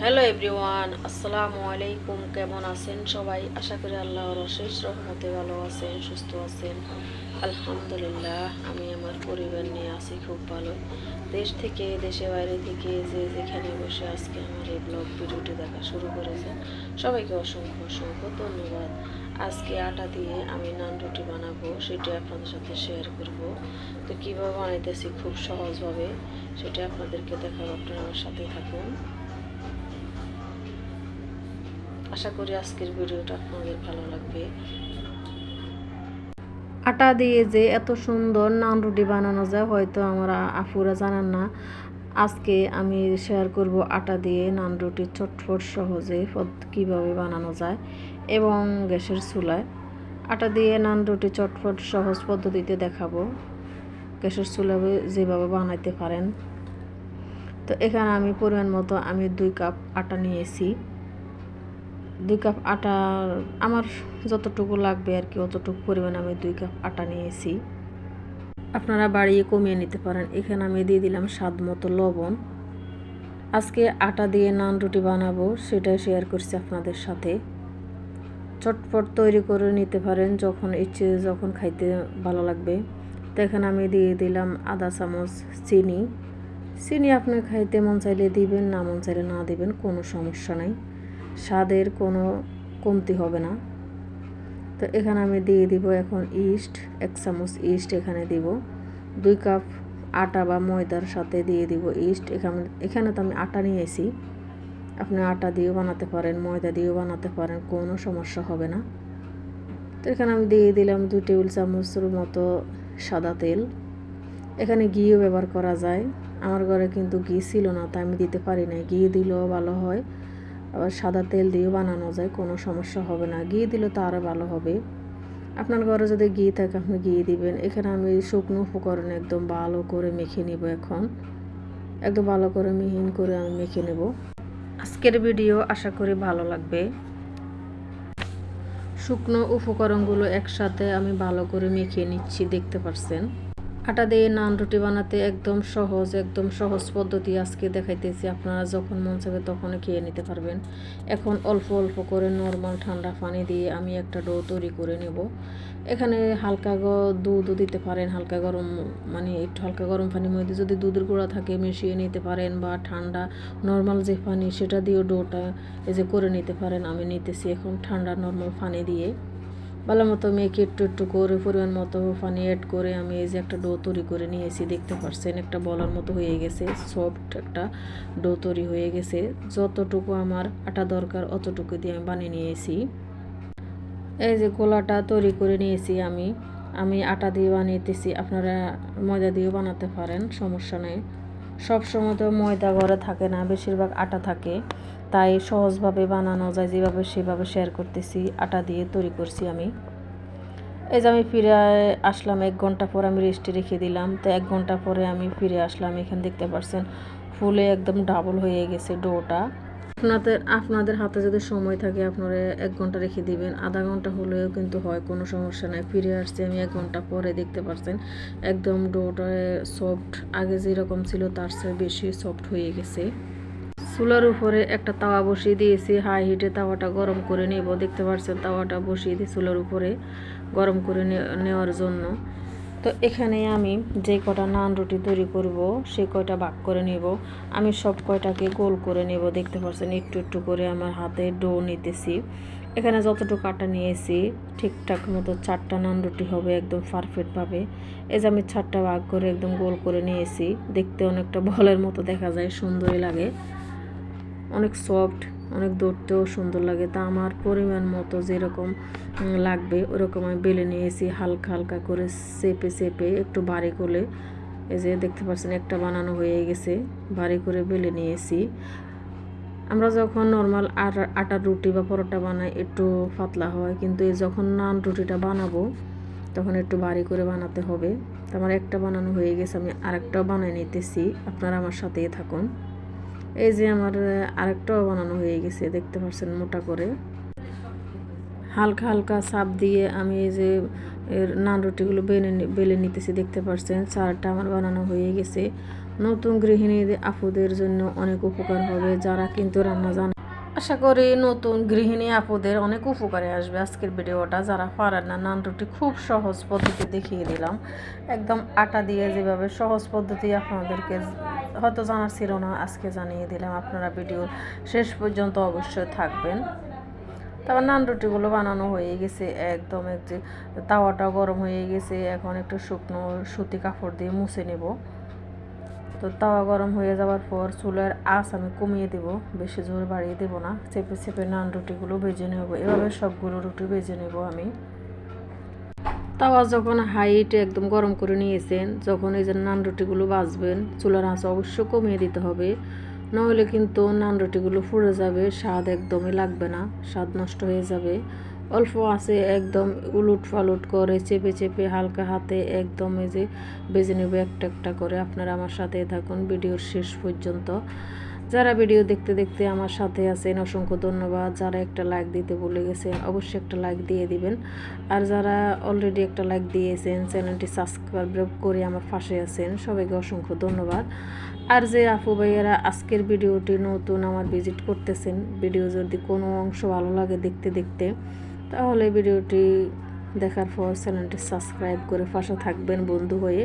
Hello everyone, আসসালামু আলাইকুম, কেমন আছেন সবাই? আশা করি আল্লাহর অশেষ রহমতে ভালো আছেন, সুস্থ আছেন। আলহামদুলিল্লাহ, আমি আমার পরিবার নিয়ে আছি খুব ভালো। দেশ থেকে দেশে বাইরে থেকে যে যেখানে বসে আজকে আমার এই ব্লগ ভিডিওটি দেখা শুরু করেছেন, সবাইকে অসংখ্য অসংখ্য ধন্যবাদ। আজকে আটা দিয়ে আমি নান রুটি বানাবো, সেটি আপনাদের সাথে শেয়ার করব। তো কীভাবে বানাইতেছি খুব সহজভাবে, সেটা আপনাদেরকে দেখাবো আপনারা আমার সাথে থাকুন। আশা করি আজকের ভিডিওটা আপনাদের ভালো লাগবে। আটা দিয়ে যে এত সুন্দর নান রুটি বানানো যায়, হয়তো আমরা আফুরা জানান না। আজকে আমি শেয়ার করব আটা দিয়ে নান রুটি চটফট সহজে কীভাবে বানানো যায় এবং গ্যাসের চুলায়। আটা দিয়ে নান রুটি চটফট সহজ পদ্ধতিতে দেখাবো। গ্যাসের চুলায় যেভাবে বানাইতে পারেন। তো এখানে আমি পরিমাণ মতো আমি দুই কাপ আটা নিয়েছি। দুই কাপ আটা, আমার যতটুকু লাগবে আর কি, অতটুকু পরিমাণ আমি দুই কাপ আটা নিয়েছি। আপনারা বাড়িয়ে কমিয়ে নিতে পারেন। এখানে আমি দিয়ে দিলাম স্বাদ মতো লবণ। আজকে আটা দিয়ে নান রুটি বানাবো সেটা শেয়ার করছি আপনাদের সাথে। চটপট তৈরি করে নিতে পারেন যখন ইচ্ছে, যখন খাইতে ভালো লাগবে। তো এখানে আমি দিয়ে দিলাম আধা চামচ চিনি। চিনি আপনি খাইতে মন চাইলে দিবেন, না মন চাইলে না দিবেন, কোনো সমস্যা নাই। স্বাদের কোনো কমতি হবে না। তো এখানে আমি দিয়ে দিব এখন ইস্ট, এক চামচ ইস্ট এখানে দিব। দুই কাপ আটা বা ময়দার সাথে দিয়ে দিব ইস্ট। এখানে এখানে তো আমি আটা নিয়ে নিয়েছি আপনি আটা দিয়েও বানাতে পারেন, ময়দা দিয়েও বানাতে পারেন, কোনো সমস্যা হবে না। তো এখানে আমি দিয়ে দিলাম দুই টেবিল চামচের মতো সাদা তেল। এখানে ঘিও ব্যবহার করা যায়। আমার ঘরে কিন্তু ঘি ছিল না, তাই আমি দিতে পারি না ঘি দিলেও ভালো হয়। আবার সাদা তেল দিয়েও বানানো যায়, কোনো সমস্যা হবে না। ঘি দিলে তো আরও ভালো হবে। আপনার ঘরে যদি ঘি থাকে, আপনি ঘি দিবেন। এখানে আমি শুকনো উপকরণ একদম ভালো করে মেখে নিব এখন। একদম ভালো করে মিহিন করে আমি মেখে নেব। আজকের ভিডিও আশা করি ভালো লাগবে। শুকনো উপকরণগুলো একসাথে আমি ভালো করে মেখে নিচ্ছি, দেখতে পাচ্ছেন আটা দিয়ে নান রুটি বানাতে একদম সহজ একদম সহজ পদ্ধতি আজকে দেখাইতেছি আপনারা যখন মন চাবে তখনই খেয়ে নিতে পারবেন। এখন অল্প অল্প করে নর্মাল ঠান্ডা পানি দিয়ে আমি একটা ডো তৈরি করে নেব। এখানে হালকা দুধও দিতে পারেন, হালকা গরম মানে একটু হালকা গরম পানির মধ্যে যদি দুধের গুঁড়া থাকে মিশিয়ে নিতে পারেন বা ঠান্ডা নর্মাল যে পানি সেটা দিয়েও ডোটা এই যে করে নিতে পারেন, আমি নিতেছি এখন ঠান্ডা নর্মাল পানি দিয়ে। ভালো মতো মেখে একটু একটু করে, পরিমাণ মতো পানি অ্যাড করে আমি এই যে একটা ডো তৈরি করে নিয়েছি, দেখতে পাচ্ছেন একটা বলার মতো হয়ে গেছে সফট একটা ডো তৈরি হয়ে গেছে। যতটুকু আমার আটা দরকার অতটুকু দিয়ে আমি বানিয়ে নিয়েছি। এই যে গোলাটা তৈরি করে নিয়েছি আমি আমি আটা দিয়ে বানিয়েতেছি, আপনারা ময়দা দিয়েও বানাতে পারেন, সমস্যা নেই। সব সময় তো ময়দা ঘরে থাকে না, বেশিরভাগ আটা থাকে। তাই সহজভাবে বানানো যায়, যেভাবে সেভাবে শেয়ার করতেছি, আটা দিয়ে তৈরি করছি আমি। এই যে আমি ফিরে আসলাম, এক ঘণ্টা পর আমি রেস্টে রেখে দিলাম। তো এক ঘণ্টা পরে আমি ফিরে আসলাম, এখানে দেখতে পাচ্ছেন ফুলে একদম ডাবল হয়ে গেছে ডোটা। আপনাদের আপনাদের হাতে যদি সময় থাকে, আপনারা এক ঘণ্টা রেখে দিবেন। আধা ঘণ্টা হলেও কিন্তু হয়, কোনো সমস্যা নাই। ফিরে আসছি আমি এক ঘণ্টা পরে, দেখতে পাচ্ছেন একদম ডোটা সফট আগে যেরকম ছিল, তার চেয়ে বেশি সফট হয়ে গেছে। চুলার উপরে একটা তাওয়া বসিয়ে দিয়েছি। হাই হিটে তাওয়াটা গরম করে নেব। দেখতে পাচ্ছেন তাওয়াটা বসিয়ে দিই চুলার উপরে গরম করে নেওয়ার জন্য। তো এখানে আমি যে কটা নান রুটি তৈরি করব, সে কয়টা ভাগ করে নেব। আমি সব কয়টাকে গোল করে নেব। দেখতে পাচ্ছেন একটু একটু করে আমার হাতে ডো নিতেছি। এখানে যতটুকু আটা নিয়েছি, ঠিকঠাক মতো চারটা নান রুটি হবে একদম পারফেক্টভাবে এই যে আমি চারটা ভাগ করে একদম গোল করে নিয়েছি, দেখতে অনেকটা বলের মতো দেখা যায়, সুন্দরই লাগে। অনেক সফট অনেক দৌড়তেও সুন্দর লাগে। তা আমার পরিমাণ মতো যেরকম লাগবে, ওরকম আমি বেলে নিয়েছি হালকা হালকা করে চেপে চেপে একটু বাড়ি করে। এই যে দেখতে পাচ্ছেন, একটা বানানো হয়ে গেছে বাড়ি করে বেলে নিয়েছি। আমরা যখন নর্মাল আটা আটার রুটি বা পরোটা বানাই, একটু পাতলা হয়, কিন্তু এই যখন নান রুটিটা বানাবো, তখন একটু বাড়ি করে বানাতে হবে। তো আমার একটা বানানো হয়ে গেছে, আমি আরেকটাও বানিয়ে নিতেছি। আপনারা আমার সাথেই থাকুন। এই যে আমার আরেকটাও বানানো হয়ে গেছে, দেখতে পাচ্ছেন মোটা করে। হালকা হালকা চাপ দিয়ে আমি এই যে এর নান রুটিগুলো বেলে বেলে নিতেছি, দেখতে পাচ্ছেন চারটা আমার বানানো হয়ে গেছে। নতুন গৃহিণীদের আপুদের জন্য অনেক উপকার হবে, যারা কিন্তু রান্না জানে আশা করি নতুন গৃহিণী আপুদের অনেক উপকারে আসবে আজকের ভিডিওটা। যারা পারেন না, নান রুটি খুব সহজ পদ্ধতি দেখিয়ে দিলাম। একদম আটা দিয়ে যেভাবে সহজ পদ্ধতি আপনাদেরকে হয়তো জানার ছিল না, আজকে জানিয়ে দিলাম। আপনারা ভিডিও শেষ পর্যন্ত অবশ্যই থাকবেন। তারপর নান রুটিগুলো বানানো হয়ে গেছে, একদম এক যে তাওয়াটা গরম হয়ে গেছে। এখন একটু শুকনো সুতি কাপড় দিয়ে মুছে নেব। তো তাওয়া গরম হয়ে যাওয়ার পর চুলের আঁচ আমি কমিয়ে দেব। বেশি জোর বাড়িয়ে দেবো না। চেপে চেপে নান রুটিগুলো ভেজে নেব। এভাবে সবগুলো রুটি ভেজে নেব আমি। তাওয়া যখন হাইটে একদম গরম করে নিয়েছেন, যখন এই যে নান রুটিগুলো বাজবেন চুলার আঁচ অবশ্যই কমিয়ে দিতে হবে। নাহলে কিন্তু নান রুটিগুলো ফুড়ে যাবে, স্বাদ একদমই লাগবে না, স্বাদ নষ্ট হয়ে যাবে। অল্প আছে, একদম উলুট ফালুট করে, চেপে চেপে হালকা হাতে একদম এই যে বেজে নেবে একটা একটা করে। আপনারা আমার সাথে থাকুন ভিডিওর শেষ পর্যন্ত। যারা ভিডিও দেখতে দেখতে আমার সাথে আছেন, অসংখ্য ধন্যবাদ। যারা একটা লাইক দিতে ভুলে গেছেন, অবশ্যই একটা লাইক দিয়ে দিবেন। আর যারা অলরেডি একটা লাইক দিয়েছেন, চ্যানেলটি সাবস্ক্রাইব করে আমার পাশে আছেন, সবাইকে অসংখ্য ধন্যবাদ। আর যে আপু ভাইয়েরা আজকের ভিডিওটি নতুন আমার ভিজিট করতেছেন, ভিডিও যদি কোনো অংশ ভালো লাগে দেখতে দেখতে তাহলে ভিডিওটি দেখার পর চ্যানেলটি সাবস্ক্রাইব করে পাশে থাকবেন বন্ধু হয়ে।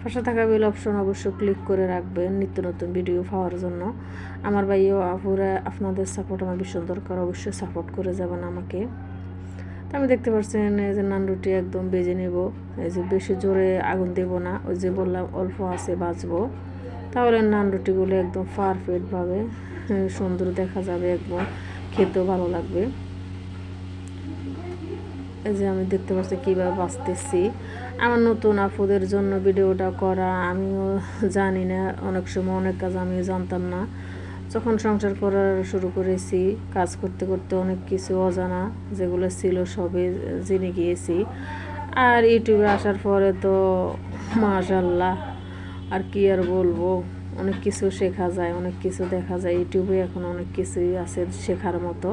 পাশে থাকা বেল অপশন অবশ্যই ক্লিক করে রাখবেন নিত্য নতুন ভিডিও পাওয়ার জন্য। আমার ভাইও আপুরা আপনাদের সাপোর্ট আমার ভীষণ দরকার, অবশ্যই সাপোর্ট করে যাবেন আমাকে। তো আমি দেখতে পাচ্ছেন, এই যে নান রুটি একদম বেজে নেব। এই যে বেশি জোরে আগুন দেব না, ওই যে বললাম অল্প আছে বাজবো তাহলে নান রুটিগুলো একদম পারফেক্টভাবে সুন্দর দেখা যাবে একদম, খেতেও ভালো লাগবে। এই যে আমি দেখতে পাচ্ছি কীভাবে বাঁচতেছি। আমার নতুন আপুদের জন্য ভিডিওটা করা, আমিও জানি না, অনেক সময় অনেক কাজ আমিও জানতাম না। যখন সংসার করার শুরু করেছি, কাজ করতে করতে অনেক কিছু অজানা যেগুলো ছিল সবে জেনে গিয়েছি। আর ইউটিউবে আসার পরে তো মাশাল্লাহ আর কি আর বলব? অনেক কিছু শেখা যায়, অনেক কিছু দেখা যায়। ইউটিউবে এখন অনেক কিছুই আছে শেখার মতো।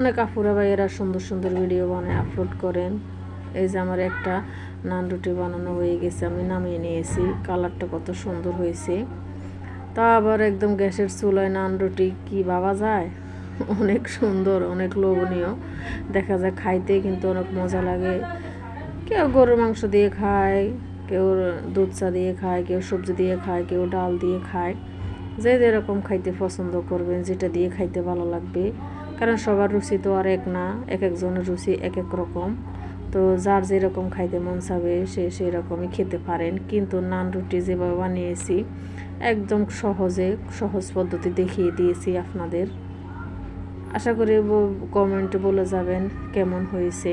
অনেক আপুরা ভাইয়েরা সুন্দর সুন্দর ভিডিও বানায় আপলোড করেন। এই যে আমার একটা নান রুটি বানানো হয়ে গেছে, আমি নামিয়ে নিয়েছি। কালারটা কত সুন্দর হয়েছে। তা আবার একদম গ্যাসের চুলায় নান রুটি কি ভাবা যায়? অনেক সুন্দর, অনেক লোভনীয়। দেখা যায় খাইতে কিন্তু অনেক মজা লাগে। কেউ গরুর মাংস দিয়ে খায়, কেউ দুধ চা দিয়ে খায়, কেউ সবজি দিয়ে খায়, কেউ ডাল দিয়ে খায়। যে যেরকম খাইতে পছন্দ করবেন, যেটা দিয়ে খাইতে ভালো লাগবে। কারণ সবার রুচি তো আর এক না, এক একজনের রুচি এক এক রকম। তো যার যেরকম খাইতে মন চাবে, সে সেই রকমই খেতে পারেন। কিন্তু নান রুটি যেভাবে বানিয়েছি, একদম সহজে, সহজ পদ্ধতি দেখিয়ে দিয়েছি আপনাদের। আশা করি কমেন্টে বলে যাবেন কেমন হয়েছে।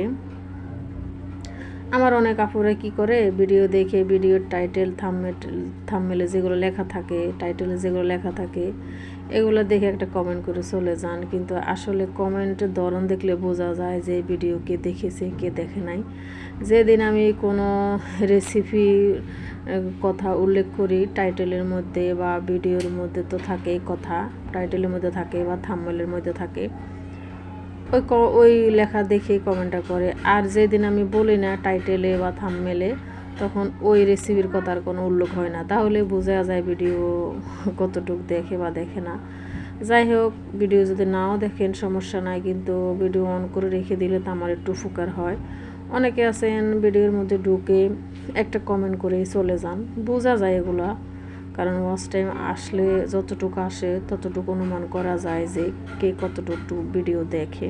আমার অনেক আপুরা কি করে, ভিডিও দেখে, ভিডিওর টাইটেল থামমেল থামমেলে যেগুলো লেখা থাকে টাইটেলে যেগুলো লেখা থাকে এগুলো দেখে একটা কমেন্ট করে চলে যান। কিন্তু আসলে কমেন্টের ধরন দেখলে বোঝা যায় যে ভিডিও কে দেখেছে, কে দেখে নাই। যেদিন আমি কোনো রেসিপি কথা উল্লেখ করি টাইটেলের মধ্যে বা ভিডিওর মধ্যে তো থাকে কথা টাইটেলের মধ্যে থাকে বা থাম্মেলের মধ্যে থাকে। ওই ওই লেখা দেখেই কমেন্টটা করে। আর যেদিন আমি বলি না টাইটেলে বা থামমেলে তখন ওই রেসিপির কথার কোনো উল্লেখ হয় না। তাহলে বোঝা যায় ভিডিও কতটুক দেখে বা দেখে না। যাই হোক ভিডিও যদি নাও দেখেন, সমস্যা নাই, কিন্তু ভিডিও অন করে রেখে দিলে তো আমার একটু উপকার হয়। অনেকে আছেন ভিডিওর মধ্যে ঢুকে একটা কমেন্ট করেই চলে যান। বোঝা যায় এগুলা। কারণ ওয়াচ টাইম আসলে যতটুকু আসে, ততটুকু অনুমান করা যায় যে কে কতটুকু ভিডিও দেখে।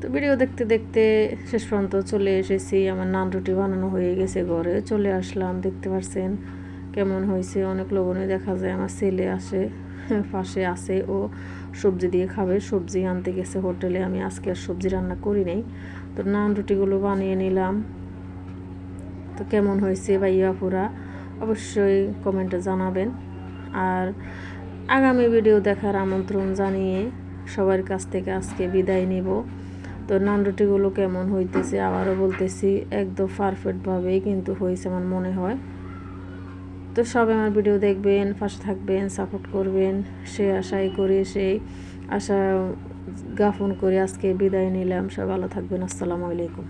তো ভিডিও দেখতে দেখতে শেষ পর্যন্ত চলে এসেছি। আমার নান রুটি বানানো হয়ে গেছে ঘরে। চলে আসলাম, দেখতে পারছেন কেমন হয়েছে? অনেক লবণে দেখা যায় আমার ছেলে আসে, পাশে আসে ও সবজি দিয়ে খাবে। সবজি আনতে গেছে হোটেলে। আমি আজকে আর সবজি রান্না করি নাই। তো নান রুটিগুলো বানিয়ে নিলাম। তো কেমন হয়েছে বা ইয়াপুরা অবশ্যই কমেন্টে জানাবেন। আর আগামী ভিডিও দেখার আমন্ত্রণ জানিয়ে সবার কাছ থেকে আজকে বিদায় নিব। তো নান রুটিগুলো কেমন হইতেছে আবারও বলতেছি, একদম পারফেক্টভাবেই কিন্তু হয়েছে আমার মনে হয়। তো সবাই আমার ভিডিও দেখবেন, পাশে থাকবেন সাপোর্ট করবেন, সে আশাই করে, সেই আশা জ্ঞাপন করে আজকে বিদায় নিলাম। সব ভালো থাকবেন, আসসালামু আলাইকুম।